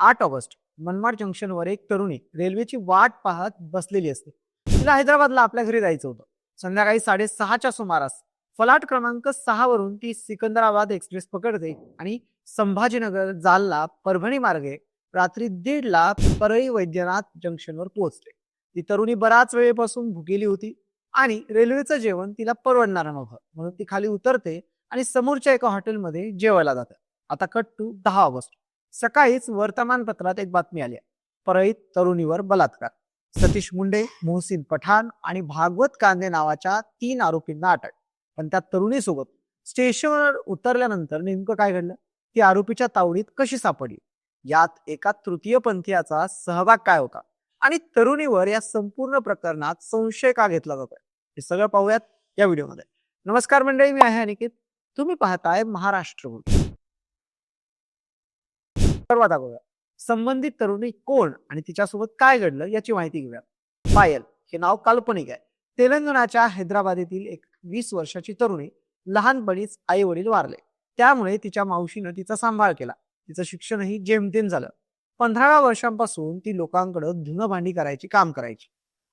आठ ऑगस्ट मनमाड जंक्शनवर एक तरुणी रेल्वेची वाट पाहत बसलेली असते. तिला हैदराबादला आपल्या घरी जायचं होतं. संध्याकाळी साडेसहाच्या सुमारास फलाट क्रमांक सहा वरून ती सिकंदराबाद एक्सप्रेस पकडते आणि संभाजीनगर जालना परभणी मार्गे रात्री दीडला परळी वैद्यनाथ जंक्शनवर पोहोचते. ती तरुणी बराच वेळेपासून भुकेली होती आणि रेल्वेचं जेवण तिला परवडणार नव्हतं. म्हणून ती खाली उतरते आणि समोरच्या एका हॉटेलमध्ये जेवायला जाते. आता कट टू दहा ऑगस्ट. सकाळीच वर्तमानपत्रात एक बातमी आली परळीत तरुणीवर बलात्कार. सतीश मुंडे मोहसिन पठाण आणि भागवत कांदे नावाच्या तीन आरोपींना अटक. पण त्या तरुणीसोबत स्टेशनवर उतरल्यानंतर नेमकं काय घडलं? ती आरोपीच्या तावडीत कशी सापडली? यात एका तृतीय पंथीयाचा सहभाग काय होता? आणि तरुणीवर या संपूर्ण प्रकरणात संशय का घेतला जातोय? हे सगळं पाहूयात या व्हिडिओमध्ये. नमस्कार मंडळी मी आहे अनिकेत. तुम्ही पाहताय महाराष्ट्र सर्वात अगोदर संबंधित तरुणी कोण आणि तिच्यासोबत काय घडलं याची माहिती घेऊया. पायल हे नाव काल्पनिक आहे. तेलंगणाच्या हैदराबाद येथील एक वीस वर्षाची तरुणी लहानपणीच आई वडील वारले. त्यामुळे तिच्या मावशीनं तिचा सांभाळ केला. तिचं शिक्षणही जेमतेम झालं. पंधराव्या वर्षांपासून ती लोकांकडं धुनं भांडी करायची काम करायची.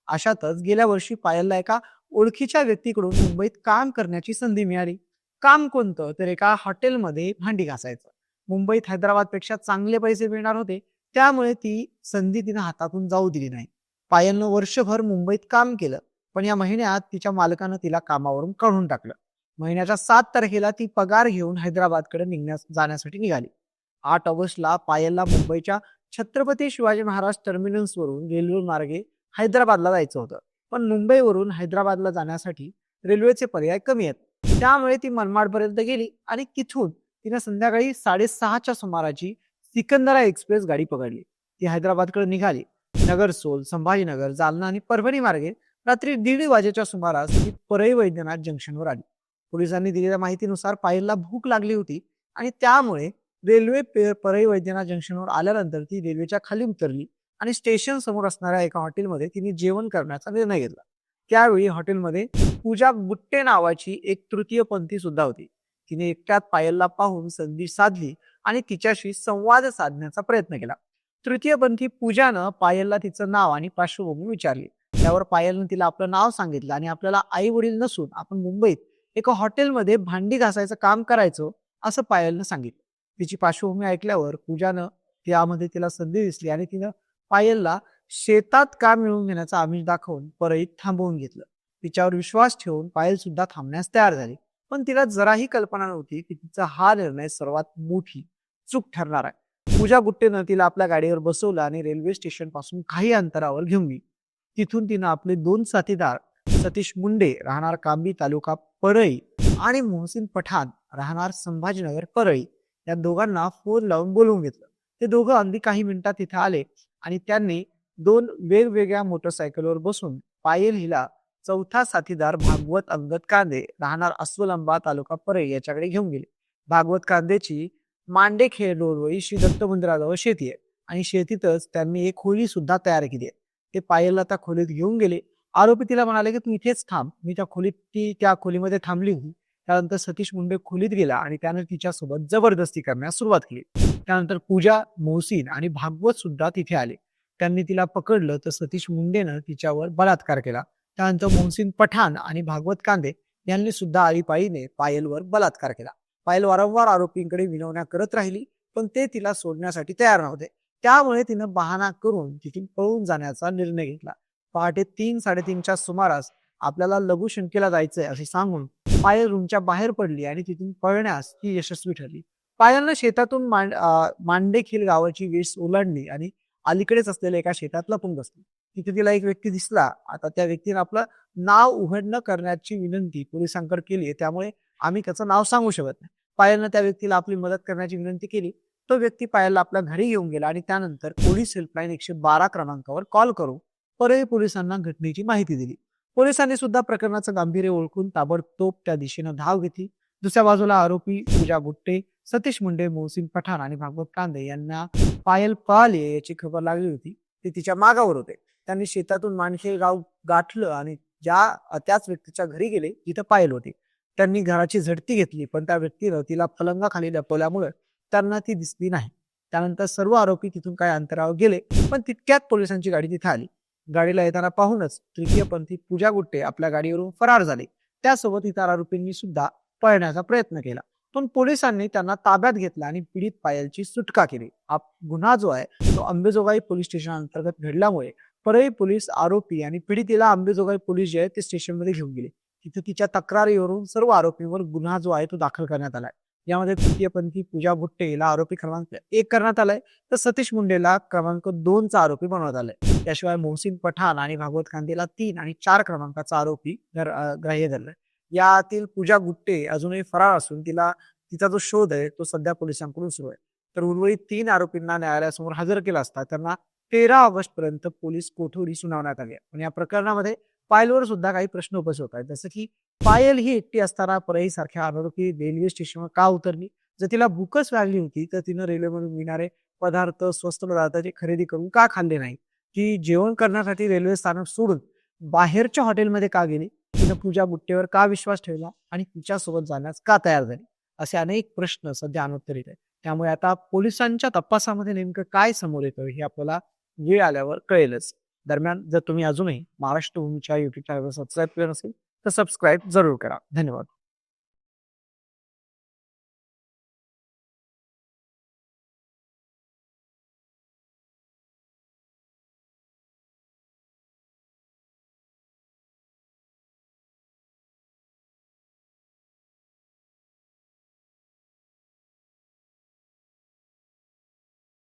अशातच गेल्या वर्षी पायलला एका ओळखीच्या व्यक्तीकडून मुंबईत काम करण्याची संधी मिळाली. काम कोणतं तर एका हॉटेलमध्ये भांडी घासायचं. मुंबईत हैदराबादपेक्षा चांगले पैसे मिळणार होते त्यामुळे ती संधी तिनं हातातून जाऊ दिली नाही. पायलनं वर्षभर मुंबईत काम केलं पण या महिन्यात तिच्या मालकानं तिला कामावरून काढून टाकलं. महिन्याच्या सात तारखेला ती पगार घेऊन हैदराबादकडे निघण्यास जाण्यासाठी निघाली. आठ ऑगस्टला पायलला मुंबईच्या छत्रपती शिवाजी महाराज टर्मिनसवरून रेल्वे मार्गे हैदराबादला जायचं होतं. पण मुंबईवरून हैदराबादला जाण्यासाठी रेल्वेचे पर्याय कमी आहेत. त्यामुळे ती मनमाडपर्यंत गेली आणि तिथून तिने संध्याकाळी साडेसहाच्या सुमाराची सिकंदरा एक्सप्रेस गाडी पकडली. ती हैदराबादकडे निघाली. नगरसोल संभाजीनगर जालना आणि परभणी मार्गे रात्री दीड वाजेच्या सुमारास ती परळी वैद्यनाथ जंक्शनवर आली. पोलिसांनी दिलेल्या माहितीनुसार पायलला भूक लागली होती आणि त्यामुळे रेल्वे पे- परळी वैद्यनाथ जंक्शनवर आल्यानंतर ती रेल्वेच्या खाली उतरली आणि स्टेशन समोर असणाऱ्या एका हॉटेलमध्ये तिने जेवण करण्याचा निर्णय घेतला. त्यावेळी हॉटेलमध्ये पूजा बुट्टे नावाची एक तृतीयपंथी सुद्धा होती. तिने एकट्यात पायलला पाहून संधी साधली आणि तिच्याशी संवाद साधण्याचा प्रयत्न केला. तृतीयपंथी पूजानं पायलला तिचं नाव आणि पार्श्वभूमी विचारली. त्यावर पायलनं तिला आपलं नाव सांगितलं आणि आपल्याला आई वडील नसून आपण मुंबईत एका हॉटेलमध्ये भांडी घासायचं काम करायचो असं पायलनं सांगितलं. तिची पार्श्वभूमी ऐकल्यावर पूजानं त्यामध्ये तिला संधी दिसली आणि तिनं पायलला शेतात काम मिळवून घेण्याचा आमिष दाखवून परळीत थांबवून घेतलं. तिच्यावर विश्वास ठेवून पायल सुद्धा थांबण्यास तयार झाली. पण तिला जराही कल्पना नव्हती की तिचा हा निर्णय सर्वात मोठी चूक ठरणार आहे. पूजा गुट्टेनं तिला आपल्या गाडीवर बसवलं आणि रेल्वे स्टेशनपासून काही अंतरावर घेऊन गेली. तिथून तिनं आपले दोन साथीदार सतीश मुंडे राहणार कांबी तालुका परळी आणि मोहसिन पठाण राहणार संभाजीनगर परळी. या दोघांना फोन लावून बोलवून घेतलं. ते दोघं अगदी काही मिनिटात तिथे आले आणि त्यांनी दोन वेगवेगळ्या मोटरसायकलवर बसून पायल हिला चौथा साथीदार भागवत अंगद कांदे राहणार अस्वलंबा तालुका परे याच्याकडे घेऊन गेले. भागवत कांदेची मांडेखेड रोडवळी श्री दत्त मंदिराजवळ शेती आहे आणि शेतीतच त्यांनी एक खोली सुद्धा तयार केली आहे. ते पायलला त्या खोलीत घेऊन गेले. आरोपी तिला म्हणाले की तू इथेच थांब. मी त्या खोलीत ती त्या खोलीमध्ये थांबली होती. त्यानंतर सतीश मुंडे खोलीत गेला आणि त्यानं तिच्यासोबत जबरदस्ती करण्यास सुरुवात केली. त्यानंतर पूजा मोहसिन आणि भागवत सुद्धा तिथे आले. त्यांनी तिला पकडलं तर सतीश मुंडेनं तिच्यावर बलात्कार केला. त्यानंतर मोहसिन पठाण आणि भागवत कांदे यांनी सुद्धा आळीपाळीने पायलवर बलात्कार केला. पायल वारंवार आरोपींकडे विनवण्या करत राहिली पण ते तिला सोडण्यासाठी तयार नव्हते. त्यामुळे तिनं बहाणा करून तिथून पळून जाण्याचा निर्णय घेतला. पहाटे तीन साडेतीनच्या सुमारास आपल्याला लघुशंकेला जायचंय असे सांगून पायल रूमच्या बाहेर पडली आणि तिथून पळण्यास ती यशस्वी ठरली. पायलनं शेतातून मांड मांडेखील गावाची वेस ओलांडली आणि अलीकडेच असलेल्या एका शेतातला पुंग बसली तिथे तिला एक व्यक्ती दिसला. आता त्या व्यक्तीने आपलं नाव उघड न करण्याची विनंती पोलिसांकडे केली आहे. त्यामुळे आम्ही त्याचं नाव सांगू शकत नाही. पायलनं त्या व्यक्तीला आपली मदत करण्याची विनंती केली. तो व्यक्ती पायलला आपल्या घरी घेऊन गेला आणि त्यानंतर पोलीस हेल्पलाईन एकशे बारा क्रमांकावर कॉल करून परळी पोलिसांना घटनेची माहिती दिली. पोलिसांनी सुद्धा प्रकरणाचं गांभीर्य ओळखून ताबडतोब त्या दिशेनं धाव घेतली. दुसऱ्या बाजूला आरोपी पूजा गुट्टे सतीश मुंडे मोहसिन पठाण आणि भागवत कांदे यांना पायल पळाली याची खबर लागली होती. ते तिच्या मागावर होते. त्यांनी शेतातून माणसे गाव गाठलं आणि ज्या त्याच व्यक्तीच्या घरी गेले जिथं पायल होती. त्यांनी घराची झडती घेतली पण त्या व्यक्तीनं तिला पलंगाखाली लपवल्यामुळे त्यांना ती दिसली नाही. त्यानंतर सर्व आरोपी तिथून काही अंतरावर गेले पण तितक्यात पोलिसांची गाडी तिथे आली. गाडीला येताना पाहूनच तृतीयपंथी पूजा गुट्टे आपल्या गाडीवरून फरार झाले. त्यासोबत इतर आरोपींनी सुद्धा पळण्याचा प्रयत्न केला. पण पोलिसांनी त्यांना ताब्यात घेतला आणि पीडित पायलची सुटका केली. हा गुन्हा जो आहे तो अंबेजोगाई पोलीस स्टेशन अंतर्गत घडल्यामुळे परळी पोलीस आरोपी आणि पीडितीला अंबेजोगाई पोलीस जे आहे ते स्टेशनमध्ये घेऊन गेले. तिथे तिच्या तक्रारीवरून सर्व आरोपींवर गुन्हा जो आहे तो दाखल करण्यात आलाय यामध्ये तृतीयपंथी पूजा भुट्टे हिला आरोपी क्रमांक एक करण्यात आलाय. तर सतीश मुंडेला क्रमांक दोनचा आरोपी बनवण्यात आलाय. त्याशिवाय मोहसिन पठाण आणि भागवत कांदेला तीन आणि चार क्रमांकाचा आरोपी ग्राह्य धरलाय. यातील पूजा गुट्टे अजूनही फरार असून तिला तिचा जो शोध आहे तो सध्या पोलिसांकडून सुरू आहे. तर उर्वरित तीन आरोपींना न्यायालयासमोर हजर केला असता त्यांना तेरा ऑगस्ट पर्यंत पोलीस कोठडी सुनावण्यात आली आहे. पण या प्रकरणामध्ये पायलवर सुद्धा काही प्रश्न उपस्थित होत आहेत. जसं की पायल ही एकटी असताना परई सारख्या अनोळखी रेल्वे स्टेशनवर का उतरली? जर तिला भूकच लागली होती तर तिनं रेल्वेमधून मिळणारे पदार्थ स्वस्त पदार्थाची खरेदी करून का खाल्ले नाही? ती जेवण करण्यासाठी रेल्वे स्थानक सोडून बाहेरच्या हॉटेलमध्ये का गेली? तिनं पूजा गुट्टेवर का विश्वास ठेवला आणि तिच्यासोबत जाण्यास का तयार झाली? असे अनेक प्रश्न सध्या अनुत्तरित आहेत. त्यामुळे आता पोलिसांच्या तपासामध्ये नेमकं काय समोर येतं हे आपल्याला वेळ आल्यावर कळेलच. दरम्यान जर तुम्ही अजूनही महाराष्ट्र भूमीच्या युट्यूब चॅनलवर सबस्क्राईब केलं नसेल तर सबस्क्राईब जरूर करा. धन्यवाद.